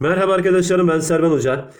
Merhaba arkadaşlarım ben Servan Hoca.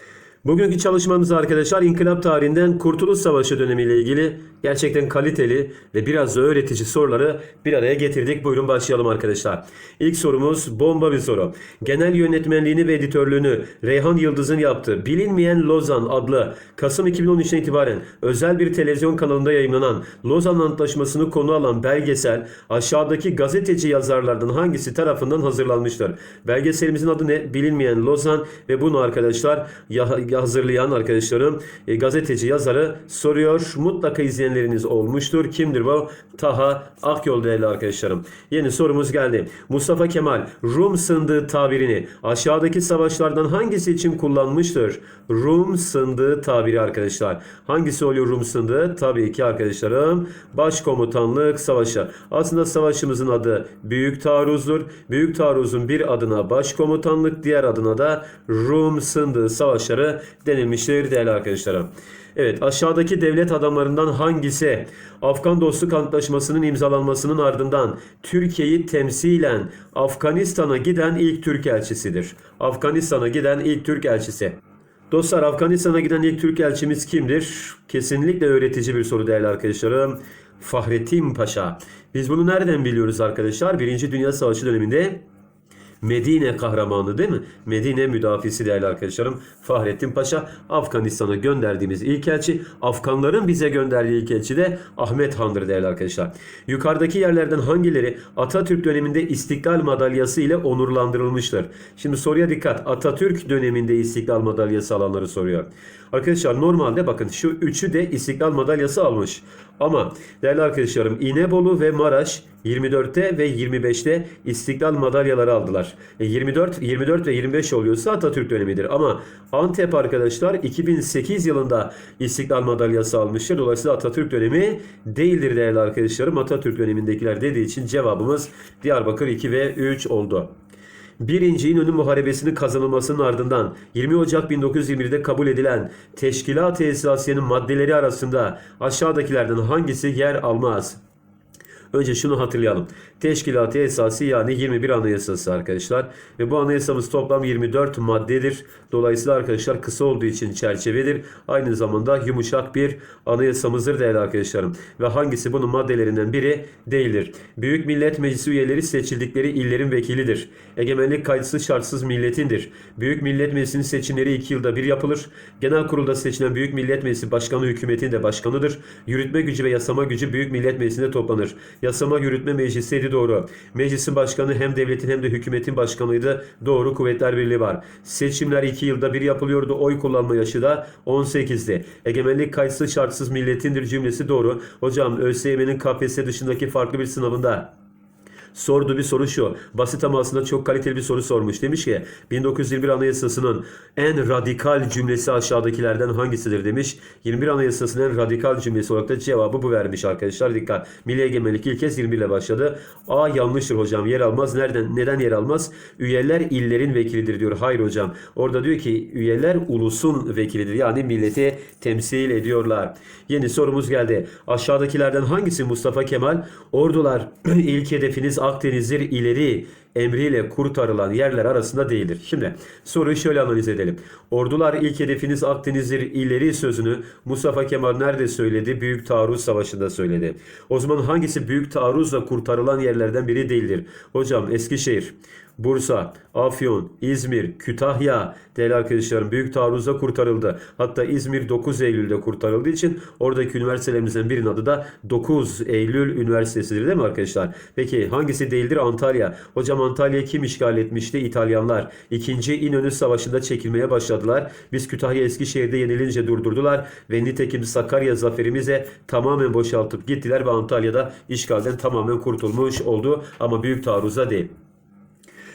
Bugünkü çalışmamız arkadaşlar İnkılap tarihinden Kurtuluş Savaşı dönemiyle ilgili gerçekten kaliteli ve biraz da öğretici soruları bir araya getirdik. Buyurun başlayalım arkadaşlar. İlk sorumuz bomba bir soru. Genel yönetmenliğini ve editörlüğünü Reyhan Yıldız'ın yaptığı Bilinmeyen Lozan adlı Kasım 2013'ten itibaren özel bir televizyon kanalında yayınlanan Lozan Antlaşması'nı konu alan belgesel aşağıdaki gazeteci yazarlardan hangisi tarafından hazırlanmıştır? Belgeselimizin adı ne? Bilinmeyen Lozan ve bunu arkadaşlar ya- hazırlayan arkadaşlarım e, gazeteci yazarı soruyor. Mutlaka izleyenleriniz olmuştur. Kimdir bu? Taha Akyol değerli arkadaşlarım. Yeni sorumuz geldi. Mustafa Kemal Rum sındığı tabirini aşağıdaki savaşlardan hangisi için kullanmıştır? Rum sındığı tabiri arkadaşlar. Hangisi oluyor Rum sındığı? Tabii ki arkadaşlarım Başkomutanlık Savaşı. Aslında savaşımızın adı Büyük Taarruz'dur. Büyük Taarruz'un bir adına Başkomutanlık, diğer adına da Rum sındığı savaşları denilmiştir değerli arkadaşlarım. Evet aşağıdaki devlet adamlarından hangisi Afgan Dostluk Antlaşması'nın imzalanmasının ardından Türkiye'yi temsilen Afganistan'a giden ilk Türk elçisidir? Afganistan'a giden ilk Türk elçisi. Dostlar Afganistan'a giden ilk Türk elçimiz kimdir? Kesinlikle öğretici bir soru değerli arkadaşlarım. Fahrettin Paşa. Biz bunu nereden biliyoruz arkadaşlar? Birinci Dünya Savaşı döneminde Medine kahramanı değil mi? Medine müdafisi değerli arkadaşlarım. Fahrettin Paşa Afganistan'a gönderdiğimiz ilk elçi. Afganların bize gönderdiği ilk elçi de Ahmet Han'dır değerli arkadaşlar. Yukarıdaki yerlerden hangileri Atatürk döneminde İstiklal Madalyası ile onurlandırılmıştır? Şimdi soruya dikkat. Atatürk döneminde İstiklal Madalyası alanları soruyor. Arkadaşlar normalde bakın şu üçü de İstiklal Madalyası almış. Ama değerli arkadaşlarım İnebolu ve Maraş 24'te ve 25'te İstiklal madalyaları aldılar. E 24 24 ve 25 oluyorsa Atatürk dönemidir. Ama Antep arkadaşlar 2008 yılında İstiklal madalyası almıştır. Dolayısıyla Atatürk dönemi değildir değerli arkadaşlarım. Atatürk dönemindekiler dediği için cevabımız Diyarbakır 2 ve 3 oldu. Birinci İnönü Muharebesi'nin kazanılmasının ardından 20 Ocak 1921'de kabul edilen Teşkilat-ı Esasiye'nin maddeleri arasında aşağıdakilerden hangisi yer almaz? Önce şunu hatırlayalım. Teşkilat-ı Esası yani 21 Anayasası arkadaşlar. Ve bu anayasamız toplam 24 maddedir. Dolayısıyla arkadaşlar kısa olduğu için çerçevedir. Aynı zamanda yumuşak bir anayasamızdır değerli arkadaşlarım. Ve hangisi bunun maddelerinden biri değildir. Büyük Millet Meclisi üyeleri seçildikleri illerin vekilidir. Egemenlik kayıtsız şartsız milletindir. Büyük Millet Meclisi'nin seçimleri 2 yılda bir yapılır. Genel kurulda seçilen Büyük Millet Meclisi Başkanı hükümetin de başkanıdır. Yürütme gücü ve yasama gücü Büyük Millet Meclisi'nde toplanır. Yasama Yürütme Meclisiydi doğru. Meclisin başkanı hem devletin hem de hükümetin başkanıydı. Doğru Kuvvetler Birliği var. Seçimler 2 yılda bir yapılıyordu. Oy kullanma yaşı da 18'di. Egemenlik kayıtsız şartsız milletindir cümlesi doğru. Hocam ÖSYM'nin KPSS dışındaki farklı bir sınavında sorduğu bir soru şu. Basit ama aslında çok kaliteli bir soru sormuş. Demiş ki 1921 Anayasası'nın en radikal cümlesi aşağıdakilerden hangisidir demiş. 21 Anayasası'nın en radikal cümlesi olarak da cevabı bu vermiş arkadaşlar. Dikkat. Milli egemenlik ilk kez 21 ile başladı. A yanlıştır hocam. Yer almaz. Nereden? Neden yer almaz? Üyeler illerin vekilidir diyor. Hayır hocam. Orada diyor ki üyeler ulusun vekilidir. Yani milleti temsil ediyorlar. Yeni sorumuz geldi. Aşağıdakilerden hangisi Mustafa Kemal? Ordular ilk hedefiniz Akdeniz'dir ileri emriyle kurtarılan yerler arasında değildir. Şimdi soruyu şöyle analiz edelim. Ordular ilk hedefiniz Akdeniz'dir ileri sözünü Mustafa Kemal nerede söyledi? Büyük Taarruz Savaşı'nda söyledi. O zaman hangisi büyük taarruzla kurtarılan yerlerden biri değildir? Hocam Eskişehir, Bursa, Afyon, İzmir, Kütahya değerli arkadaşlarım büyük taarruzla kurtarıldı. Hatta İzmir 9 Eylül'de kurtarıldığı için oradaki üniversitelerimizden birinin adı da 9 Eylül Üniversitesi'dir değil mi arkadaşlar? Peki hangisi değildir? Antalya. Hocam Antalya'yı kim işgal etmişti? İtalyanlar. İkinci İnönü Savaşı'nda çekilmeye başladılar. Biz Kütahya Eskişehir'de yenilince durdurdular ve nitekim Sakarya zaferimize tamamen boşaltıp gittiler ve Antalya'da işgalden tamamen kurtulmuş oldu ama büyük taarruza değil.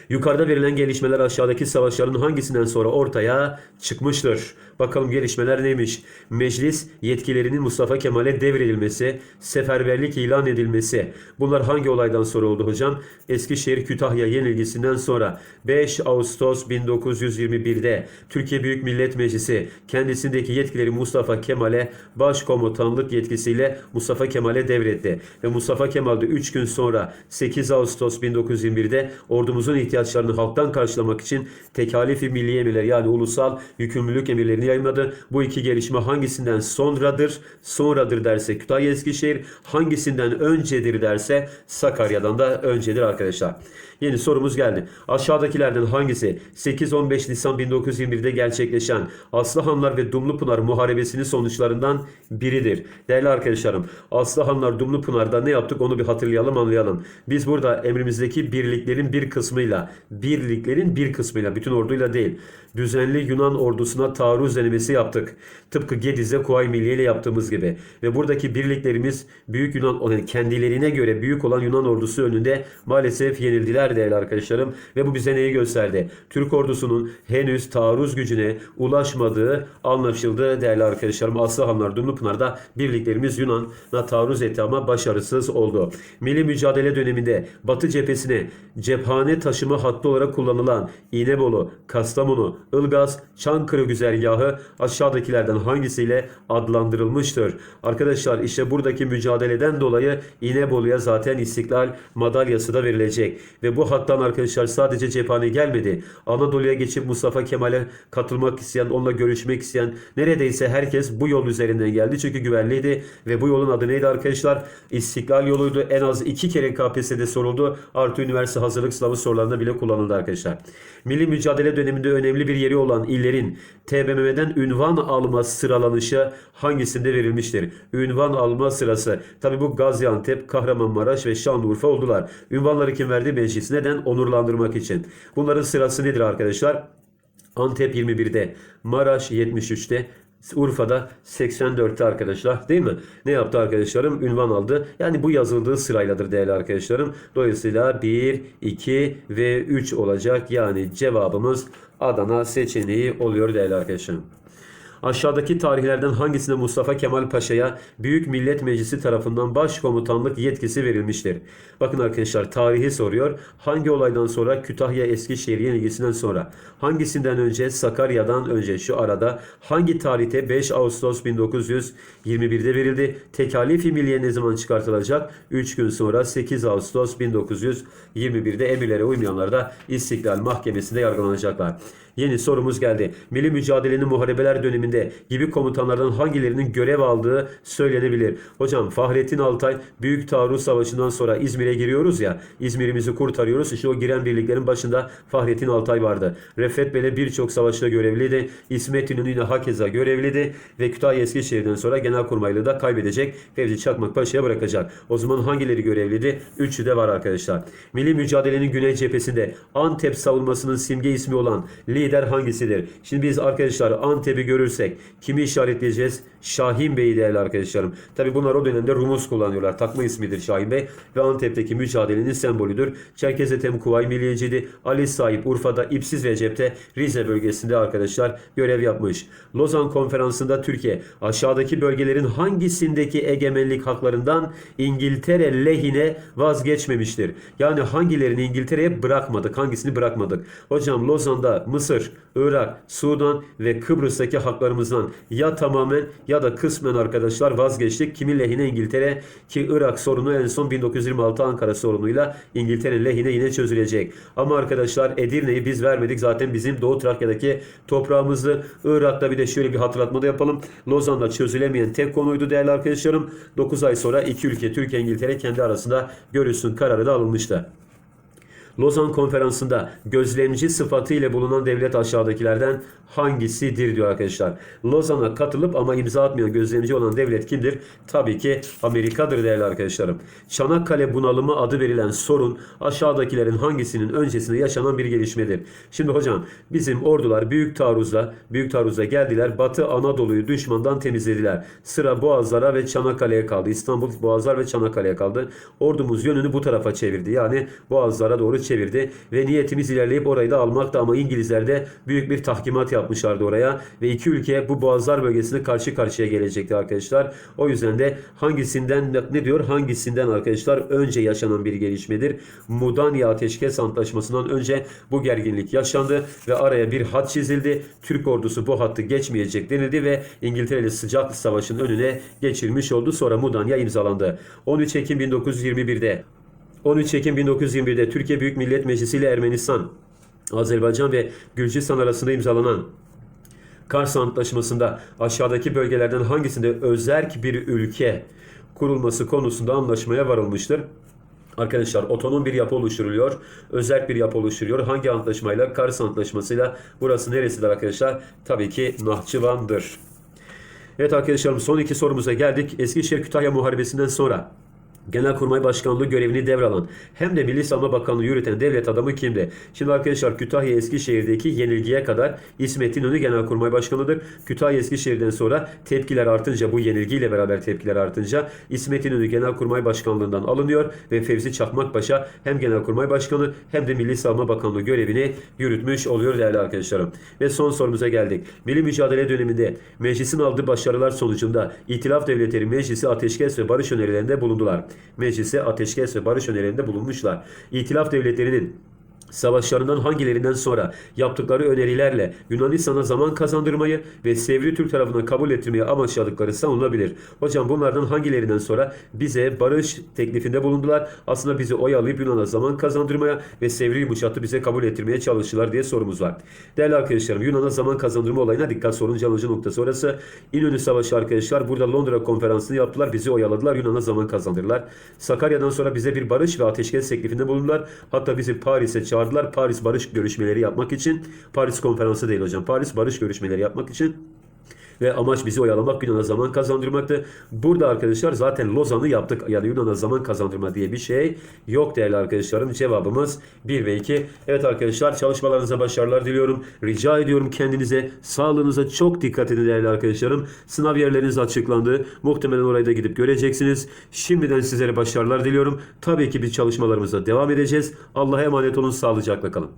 Yukarıda verilen gelişmeler aşağıdaki savaşların hangisinden sonra ortaya çıkmıştır? Bakalım gelişmeler neymiş? Meclis yetkilerinin Mustafa Kemal'e devredilmesi, seferberlik ilan edilmesi. Bunlar hangi olaydan sonra oldu hocam? Eskişehir Kütahya yenilgisinden sonra 5 Ağustos 1921'de Türkiye Büyük Millet Meclisi kendisindeki yetkileri Mustafa Kemal'e başkomutanlık yetkisiyle Mustafa Kemal'e devretti. Ve Mustafa Kemal de 3 gün sonra 8 Ağustos 1921'de ordumuzun ihtiyacı ihtiyaçlarını halktan karşılamak için tekalifi milli emirler yani ulusal yükümlülük emirlerini yayınladı. Bu iki gelişme hangisinden sonradır? Sonradır derse Kütahya Eskişehir, hangisinden öncedir derse Sakarya'dan da öncedir arkadaşlar. Yeni sorumuz geldi. Aşağıdakilerden hangisi 8-15 Nisan 1921'de gerçekleşen Aslıhanlar ve Dumlupınar Muharebesi'nin sonuçlarından biridir? Değerli arkadaşlarım, Aslıhanlar Dumlupınar'da ne yaptık onu bir hatırlayalım anlayalım. Biz burada emrimizdeki birliklerin bir kısmıyla, birliklerin bir kısmıyla, bütün orduyla değil, düzenli Yunan ordusuna taarruz denemesi yaptık. Tıpkı Gediz'de Kuvayi Milliye ile yaptığımız gibi. Ve buradaki birliklerimiz büyük Yunan, yani kendilerine göre büyük olan Yunan ordusu önünde maalesef yenildiler değerli arkadaşlarım. Ve bu bize neyi gösterdi? Türk ordusunun henüz taarruz gücüne ulaşmadığı anlaşıldı değerli arkadaşlarım. Aslıhanlar, Dumlupınar'da birliklerimiz Yunan'a taarruz etti ama başarısız oldu. Milli mücadele döneminde Batı cephesine cephane taşıma hattı olarak kullanılan İnebolu, Kastamonu, Ilgaz, Çankırı güzergahı aşağıdakilerden hangisiyle adlandırılmıştır? Arkadaşlar işte buradaki mücadeleden dolayı İnebolu'ya zaten İstiklal madalyası da verilecek. Ve bu hattan arkadaşlar sadece cephane gelmedi. Anadolu'ya geçip Mustafa Kemal'e katılmak isteyen, onunla görüşmek isteyen neredeyse herkes bu yol üzerinden geldi. Çünkü güvenliydi ve bu yolun adı neydi arkadaşlar? İstiklal yoluydu. En az iki kere KPSS'de soruldu. Artı üniversite hazırlık sınavı sorularında bile kullanıldı arkadaşlar. Milli mücadele döneminde önemli bir yeri olan illerin TBMM'den ünvan alma sıralanışı hangisinde verilmiştir? Ünvan alma sırası. Tabi bu Gaziantep, Kahramanmaraş ve Şanlıurfa oldular. Ünvanları kim verdi? Meclis. Neden? Onurlandırmak için. Bunların sırası nedir arkadaşlar? Antep 21'de, Maraş 73'te, Urfa'da 84'te arkadaşlar değil mi? Ne yaptı arkadaşlarım? Ünvan aldı. Yani bu yazıldığı sırayladır değerli arkadaşlarım. Dolayısıyla 1, 2 ve 3 olacak. Yani cevabımız Adana seçeneği oluyor değerli arkadaşlarım. Aşağıdaki tarihlerden hangisinde Mustafa Kemal Paşa'ya Büyük Millet Meclisi tarafından başkomutanlık yetkisi verilmiştir? Bakın arkadaşlar tarihi soruyor. Hangi olaydan sonra Kütahya Eskişehir yenilgisinden sonra? Hangisinden önce Sakarya'dan önce şu arada hangi tarihte 5 Ağustos 1921'de verildi? Tekalifi milliye ne zaman çıkartılacak? 3 gün sonra 8 Ağustos 1921'de emirlere uymayanlar da İstiklal Mahkemesi'nde yargılanacaklar. Yeni sorumuz geldi. Milli mücadelenin muharebeler döneminde gibi komutanlardan hangilerinin görev aldığı söylenebilir. Hocam Fahrettin Altay Büyük Taarruz Savaşı'ndan sonra İzmir'e giriyoruz ya. İzmir'imizi kurtarıyoruz. İşte o giren birliklerin başında Fahrettin Altay vardı. Refet Bey'le birçok savaşta görevliydi. İsmet İnönü yine hakeza görevliydi. Ve Kütahya Eskişehir'den sonra Genelkurmaylığı da kaybedecek. Fevzi Çakmak Paşa'ya bırakacak. O zaman hangileri görevliydi? Üçü de var arkadaşlar. Milli mücadelenin güney cephesinde Antep savunmasının simge ismi olan lider hangisidir? Şimdi biz arkadaşlar Antep'i görürsek kimi işaretleyeceğiz? Şahin Bey'i değerli arkadaşlarım. Tabi bunlar o dönemde Rumuz kullanıyorlar. Takma ismidir Şahin Bey ve Antep'teki mücadelenin sembolüdür. Çerkez Ethem Kuvayi Milliyeciydi. Ali Sahip Urfa'da İpsiz Recep'te Rize bölgesinde arkadaşlar görev yapmış. Lozan Konferansı'nda Türkiye aşağıdaki bölgelerin hangisindeki egemenlik haklarından İngiltere lehine vazgeçmemiştir? Yani hangilerini İngiltere'ye bırakmadık? Hangisini bırakmadık? Hocam Lozan'da Mısır, Irak, Sudan ve Kıbrıs'taki haklarımızdan ya tamamen ya da kısmen arkadaşlar vazgeçtik. Kimin lehine İngiltere ki Irak sorunu en son 1926 Ankara sorunuyla İngiltere lehine yine çözülecek. Ama arkadaşlar Edirne'yi biz vermedik. Zaten bizim Doğu Trakya'daki toprağımızdı. Irak'ta bir de şöyle bir hatırlatma da yapalım. Lozan'da çözülemeyen tek konuydu değerli arkadaşlarım. 9 ay sonra iki ülke Türkiye İngiltere kendi arasında görüşsün kararı da alınmıştı. Lozan Konferansı'nda gözlemci sıfatı ile bulunan devlet aşağıdakilerden hangisidir diyor arkadaşlar. Lozan'a katılıp ama imza atmayan gözlemci olan devlet kimdir? Tabii ki Amerika'dır değerli arkadaşlarım. Çanakkale bunalımı adı verilen sorun aşağıdakilerin hangisinin öncesinde yaşanan bir gelişmedir? Şimdi hocam bizim ordular büyük taarruzla büyük taarruzla geldiler. Batı Anadolu'yu düşmandan temizlediler. Sıra Boğazlara ve Çanakkale'ye kaldı. İstanbul Boğazlar ve Çanakkale'ye kaldı. Ordumuz yönünü bu tarafa çevirdi. Yani Boğazlara doğru çevirdi ve niyetimiz ilerleyip orayı da almaktı ama İngilizler de büyük bir tahkimat yapmışlardı oraya ve iki ülke bu Boğazlar bölgesinde karşı karşıya gelecekti arkadaşlar. O yüzden de hangisinden ne diyor? Hangisinden arkadaşlar önce yaşanan bir gelişmedir. Mudanya Ateşkes Antlaşması'ndan önce bu gerginlik yaşandı ve araya bir hat çizildi. Türk ordusu bu hattı geçmeyecek denildi ve İngiltere ile sıcak savaşın önüne geçirmiş oldu. Sonra Mudanya imzalandı. 13 Ekim 1921'de 13 Ekim 1921'de Türkiye Büyük Millet Meclisi ile Ermenistan, Azerbaycan ve Gürcistan arasında imzalanan Kars Antlaşması'nda aşağıdaki bölgelerden hangisinde özerk bir ülke kurulması konusunda anlaşmaya varılmıştır? Arkadaşlar otonom bir yapı oluşturuluyor. Özerk bir yapı oluşturuyor. Hangi antlaşmayla? Kars Antlaşması'yla. Burası neresidir arkadaşlar? Tabii ki Nahçıvan'dır. Evet arkadaşlarım son iki sorumuza geldik. Eskişehir Kütahya Muharebesi'nden sonra Genelkurmay Başkanlığı görevini devralan hem de Milli Savunma Bakanlığı yürüten devlet adamı kimdi? Şimdi arkadaşlar Kütahya Eskişehir'deki yenilgiye kadar İsmet İnönü Genelkurmay Başkanı'dır. Kütahya Eskişehir'den sonra tepkiler artınca bu yenilgiyle beraber tepkiler artınca İsmet İnönü Genelkurmay Başkanlığından alınıyor ve Fevzi Çakmakpaşa hem Genelkurmay Başkanı hem de Milli Savunma Bakanlığı görevini yürütmüş oluyor değerli arkadaşlarım. Ve son sorumuza geldik. Milli mücadele döneminde meclisin aldığı başarılar sonucunda İtilaf Devletleri Meclisi ateşkes ve barış önerilerinde bulundular. Meclise ateşkes ve barış önerilerinde bulunmuşlar. İtilaf devletlerinin savaşlarından hangilerinden sonra yaptıkları önerilerle Yunanistan'a zaman kazandırmayı ve Sevri Türk tarafından kabul ettirmeyi amaçladıkları savunulabilir. Hocam bunlardan hangilerinden sonra bize barış teklifinde bulundular. Aslında bizi oyalayıp Yunan'a zaman kazandırmaya ve Sevri yumuşattı bize kabul ettirmeye çalıştılar diye sorumuz var. Değerli arkadaşlarım Yunan'a zaman kazandırma olayına dikkat sorun alıcı noktası orası. İnönü Savaşı arkadaşlar burada Londra konferansını yaptılar. Bizi oyaladılar. Yunan'a zaman kazandırdılar. Sakarya'dan sonra bize bir barış ve ateşkes teklifinde bulundular. Hatta bizi Paris'e çağırdılar. Paris barış görüşmeleri yapmak için. Paris konferansı değil hocam. Paris barış görüşmeleri yapmak için. Ve amaç bizi oyalamak, Yunan'a zaman kazandırmaktı. Burada arkadaşlar zaten Lozan'ı yaptık. Yani Yunan'a zaman kazandırma diye bir şey yok değerli arkadaşlarım. Cevabımız 1 ve 2. Evet arkadaşlar çalışmalarınıza başarılar diliyorum. Rica ediyorum kendinize, sağlığınıza çok dikkat edin değerli arkadaşlarım. Sınav yerleriniz açıklandı. Muhtemelen orayı da gidip göreceksiniz. Şimdiden sizlere başarılar diliyorum. Tabii ki biz çalışmalarımıza devam edeceğiz. Allah'a emanet olun. Sağlıcakla kalın.